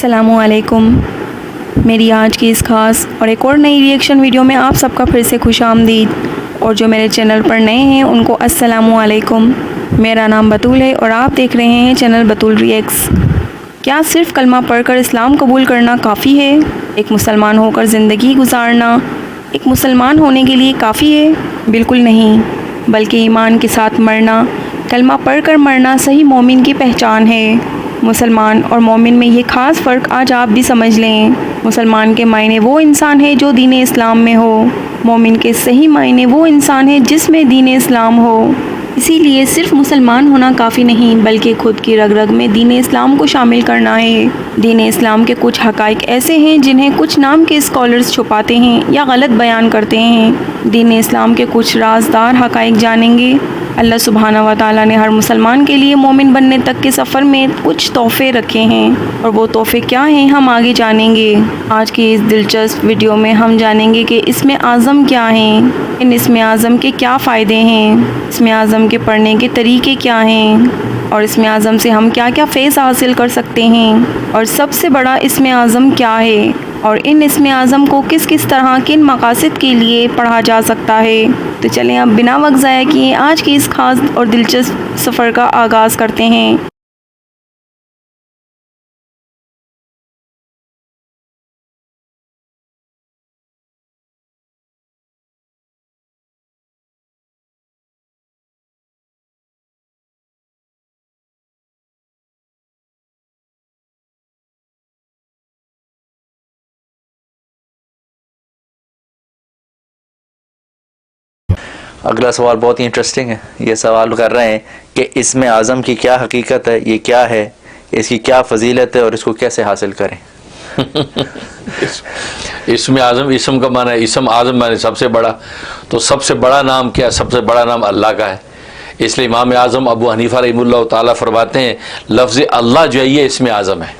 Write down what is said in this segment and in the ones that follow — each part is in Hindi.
असलकुम मेरी आज की इस खास और एक और नई रिएक्शन वीडियो में आप सबका फिर से खुश आमदीद और जो मेरे चैनल पर नए हैं, उनको असलकुम मेरा नाम बतूल है और आप देख रहे हैं चैनल बतूल रिएक्स क्या सिर्फ़ कलमा पढ़कर इस्लाम कबूल करना काफ़ी है? एक मुसलमान होकर ज़िंदगी गुजारना एक मुसलमान होने के लिए काफ़ी है? बिल्कुल नहीं। बल्कि ईमान के साथ मरना, कलमा पढ़कर मरना सही मोमिन की पहचान है। मुसलमान और मोमिन में ये ख़ास फ़र्क आज आप भी समझ लें। मुसलमान के मायने वो इंसान है जो दीन इस्लाम में हो। मोमिन के सही मायने वो इंसान है जिसमें दीन इस्लाम हो। इसीलिए सिर्फ़ मुसलमान होना काफ़ी नहीं, बल्कि ख़ुद की रग रग में दीन इस्लाम को शामिल करना है। दीन इस्लाम के कुछ हकाइक ऐसे हैं जिन्हें कुछ नाम के स्कॉलर्स छुपाते हैं या गलत बयान करते हैं। दीन इस्लाम के कुछ राजदार हकाइक जानेंगे। अल्लाह सुबहाना व ताली ने हर मुसलमान के लिए मोमिन बनने तक के सफ़र में कुछ तोहफ़े रखे हैं। और वो तोहफ़े क्या हैं, हम आगे जानेंगे। आज की इस दिलचस्प वीडियो में हम जानेंगे कि इसमें आज़म क्या हैं, इन इसमें आज़म के क्या फ़ायदे हैं, इसमें आज़म के पढ़ने के तरीके क्या हैं, और इसमें आज़म से हम क्या क्या फ़ेज़ हासिल कर सकते हैं, और सबसे बड़ा इसमें आज़म क्या है, और इन इसमें आज़म को किस किस तरह किन मकासद के लिए पढ़ा जा सकता है। तो चलें अब बिना वक्त ज़ाया किए आज के इस खास और दिलचस्प सफ़र का आगाज़ करते हैं। अगला सवाल बहुत ही इंटरेस्टिंग है। ये सवाल कर रहे हैं कि इसमें आज़म की क्या हकीकत है, ये क्या है, इसकी क्या फजीलत है और इसको कैसे हासिल करें? इसमें आज़म, इसम का माना है इसम आज़म माने सबसे बड़ा। तो सबसे बड़ा नाम क्या है? सबसे बड़ा नाम अल्लाह का है। इसलिए इमाम आज़म अबू हनीफ़ा रही ताला फरमाते हैं, लफ्ज़ अल्लाह जो है, ये इसमें आज़म है।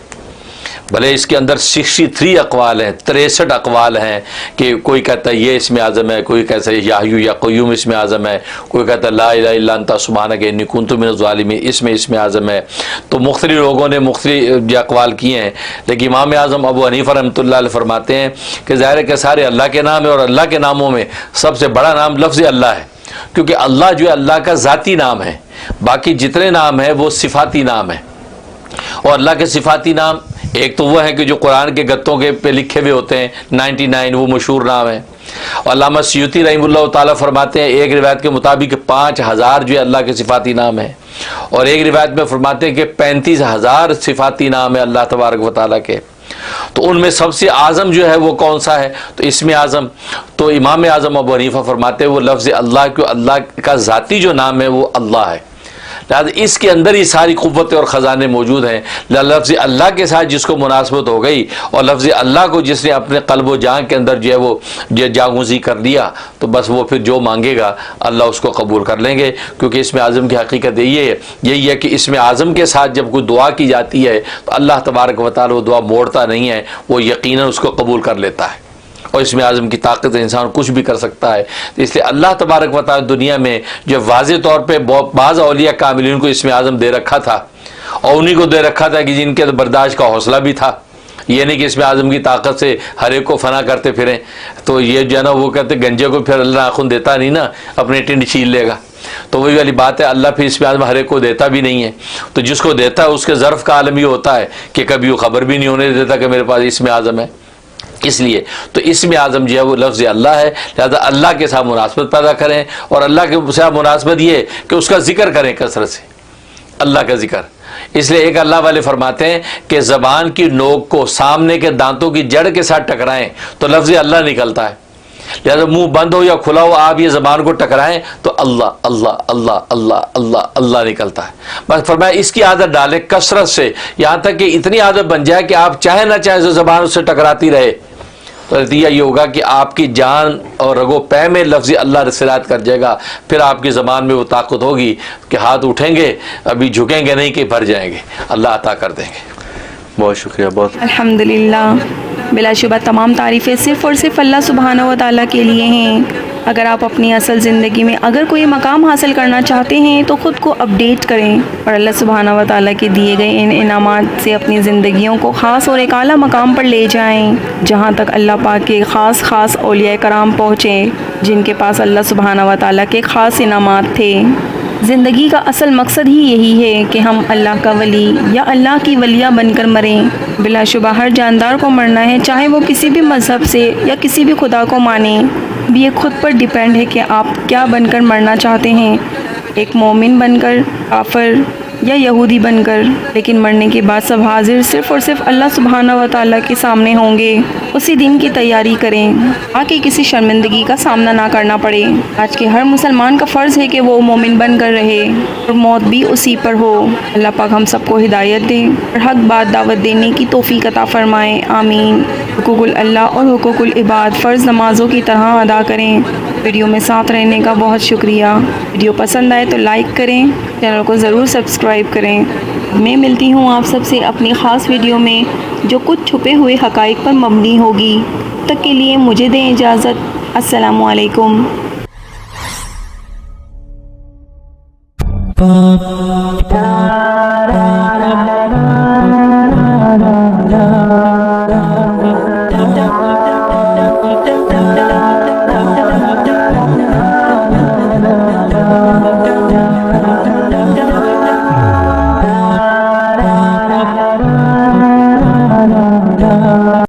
भले इसके अंदर सिक्सटी थ्री अकवाल हैं, तिरसठ अकवाल हैं कि कोई कहता है ये इसमें आज़म है, कोई कहता है याहू या क्यूम इसमें आज़म है, कोई कहता है ला सुबहाना के निकुन मिनवालमी इसमें इसमें आज़म है। तो मुख्तलि लोगों ने मुख्तलि अकवाल किए हैं। लेकिन इमाम आज़म अबू हनीफ़ रहमत फरमाते हैं कि ज़ाहिर के सारे अल्लाह के नाम है और अल्लाह के नामों में सबसे बड़ा नाम लफ्ज़ अल्लाह है। क्योंकि अल्लाह जो है, अल्लाह का ज़ाती नाम है। बाकी जितने नाम हैं, वो सिफाती नाम है। और अल्लाह के सिफाती नाम एक तो वह है कि जो कुरान के गत्तों के पे लिखे हुए होते हैं 99 वो मशहूर नाम है। और अलामा सयूती रहीमुल्ला ताला फरमाते हैं, एक रिवायत के मुताबिक पाँच हज़ार जो है अल्लाह के सिफाती नाम है। और एक रिवायत में फरमाते हैं कि पैंतीस हज़ार सिफाती नाम है अल्लाह तबारक व के। तो उनमें सबसे आज़म जो है वो कौन सा है? तो इसमें आज़म तो इमाम आज़म अबू हनीफ़ा फरमाते हैं, वो लफ्ज़ अल्लाह क्यों अल्लाह का ज़ाती जो नाम है वो अल्लाह है। लिहाजा इसके अंदर ही सारी क़वतें और ख़जाने मौजूद हैं। लफ्ज़ अल्लाह के साथ जिसको मुनासबत हो गई और लफ्ज़ अल्लाह को जिसने अपने कल्ब जान के अंदर जो है वो जो जागूजी कर लिया तो बस वो फिर जो मांगेगा, अल्लाह उसको कबूल कर लेंगे। क्योंकि इसमें आज़म की हकीकत यही है यही है कि इसमें आज़म के साथ जब कोई दुआ की जाती है तो अल्लाह तबारक वाल वो दुआ मोड़ता नहीं है, वो यकीन उसको कबूल कर लेता है। और इसमें आज़म की ताकत इंसान कुछ भी कर सकता है। तो इसलिए अल्लाह तबारक वाल दुनिया में जो वाज तौर पर बाज़ अलिया कामिल को इसमें आज़म दे रखा था और उन्हीं को दे रखा था कि जिनके तो बर्दाश्त का हौसला भी था। ये नहीं कि इसमें आज़म की ताकत से हर एक को फना करते फिरें। तो ये जो है ना, वो कहते गंजे को फिर अल्लाह आखुन देता नहीं ना, अपने टिंड छीन लेगा। तो वही वाली बात है, अल्लाह फिर इसमें आज़म हर एक को देता भी नहीं है। तो जिसको देता है, उसके ज़र्फ़ का आलम ये होता है कि कभी वो खबर भी नहीं होने देता कि मेरे पास इसमें आज़म है। इसलिए तो इसमें आज़म जो है वो लफ्ज़ अल्लाह है, लिहाजा अल्लाह के साथ मुनासबत पैदा करें और अल्लाह के साथ मुनासबत ये कि उसका ज़िक्र करें कसरत से। अल्लाह का ज़िक्र। इसलिए एक अल्लाह वाले फरमाते हैं कि ज़बान की नोक को सामने के दांतों की जड़ के साथ टकराएँ तो लफ्ज़ अल्लाह निकलता है। लिहाजा मुँह बंद हो या खुला हो, आप ये ज़बान को टकराएँ तो अल्लाह अल्लाह अल्लाह अल्लाह अल्लाह अल्लाह निकलता है। बस फरमाया इसकी आदत डालें कसरत से। यहाँ तक कि इतनी आदत बन जाए कि आप चाहे ना चाहे ज़बान उससे टकराती रहे। तो नतीजा ये होगा कि आपकी जान और रगो पै में लफ्ज़ अल्लाह रसलात कर जाएगा। फिर आपकी ज़बान में वो ताकत होगी कि हाथ उठेंगे अभी झुकेंगे नहीं कि भर जाएँगे। अल्लाह अता कर देंगे। बहुत शुक्रिया बहुत अल्हम्दुलिल्लाह। बिलाशुबा, तमाम तारीफ़ें सिर्फ़ और सिर्फ़ अल्लाह सुबहाना व ताली के लिए हैं। अगर आप अपनी असल ज़िंदगी में अगर कोई मकाम हासिल करना चाहते हैं तो ख़ुद को अपडेट करें और अल्लाह सुबहाना व ताली के दिए गए इन इनाम से अपनी ज़िंदगियों को ख़ास और एक आला मकाम पर ले जाएँ, जहाँ तक अल्लाह पाक के ख़ास ख़ास औलिया कराम पहुँचें, जिनके पास अल्लाह सुबहाना व के ख़ास इनाम थे। ज़िंदगी का असल मकसद ही यही है कि हम अल्लाह का वली या अल्लाह की वलिया बनकर मरें। बिलाशुबा हर जानदार को मरना है, चाहे वो किसी भी मज़हब से या किसी भी खुदा को माने। भी ये खुद पर डिपेंड है कि आप क्या बनकर मरना चाहते हैं। एक मोमिन बनकर काफर या यहूदी बनकर, लेकिन मरने के बाद सब हाजिर सिर्फ़ और सिर्फ़ अल्लाह सुबहाना व ताली के सामने होंगे। उसी दिन की तैयारी करें, ताकि किसी शर्मिंदगी का सामना ना करना पड़े। आज के हर मुसलमान का फ़र्ज़ है कि वो मोमिन बनकर रहे, और मौत भी उसी पर हो। अल्लाह पाक हम सबको हिदायत दें, और हक बात दावत देने की तोफ़ी अता फ़रमाएँ। आमीन। हुकूकुल अल्लाह और हुकूकुल इबाद फ़र्ज़ नमाज़ों की तरह अदा करें। वीडियो में साथ रहने का बहुत शुक्रिया। वीडियो पसंद आए तो लाइक करें चैनल को ज़रूर सब्सक्राइब करें। मैं मिलती हूँ आप सबसे अपनी ख़ास वीडियो में, जो कुछ छुपे हुए हकाइक पर मबनी होगी। तक के लिए मुझे दें इजाज़त। असलकुम ba